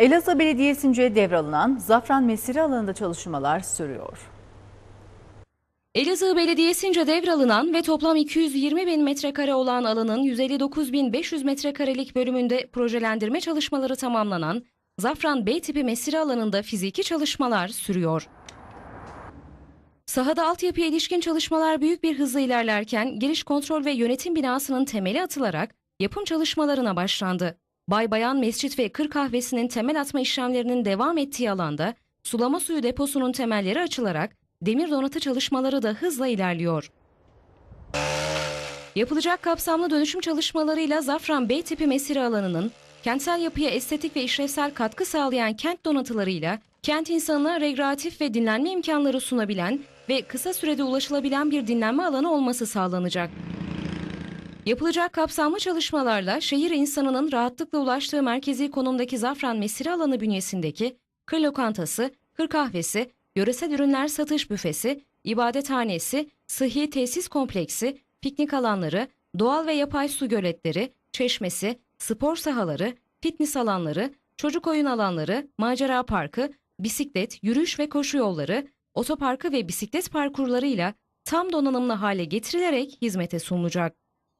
Elazığ Belediyesi'nce devralınan Zafran Mesire alanında çalışmalar sürüyor. Elazığ Belediyesi'nce devralınan ve toplam 220 bin metrekare olan alanın 159 bin 500 metrekarelik bölümünde projelendirme çalışmaları tamamlanan Zafran B tipi mesire alanında fiziki çalışmalar sürüyor. Sahada altyapıya ilişkin çalışmalar büyük bir hızla ilerlerken giriş kontrol ve yönetim binasının temeli atılarak yapım çalışmalarına başlandı. Bay Bayan Mescit ve Kır Kahvesi'nin temel atma işlemlerinin devam ettiği alanda sulama suyu deposunun temelleri açılarak demir donatı çalışmaları da hızla ilerliyor. Yapılacak kapsamlı dönüşüm çalışmalarıyla Zafran Bey tipi mesire alanının kentsel yapıya estetik ve işlevsel katkı sağlayan kent donatılarıyla kent insanına rekreatif ve dinlenme imkanları sunabilen ve kısa sürede ulaşılabilen bir dinlenme alanı olması sağlanacak. Yapılacak kapsamlı çalışmalarla şehir insanının rahatlıkla ulaştığı merkezi konumdaki Zafran Mesire alanı bünyesindeki kır lokantası, kır kahvesi, yöresel ürünler satış büfesi, ibadethanesi, sıhhi tesis kompleksi, piknik alanları, doğal ve yapay su göletleri, çeşmesi, spor sahaları, fitness alanları, çocuk oyun alanları, macera parkı, bisiklet, yürüyüş ve koşu yolları, otoparkı ve bisiklet parkurlarıyla tam donanımlı hale getirilerek hizmete sunulacak.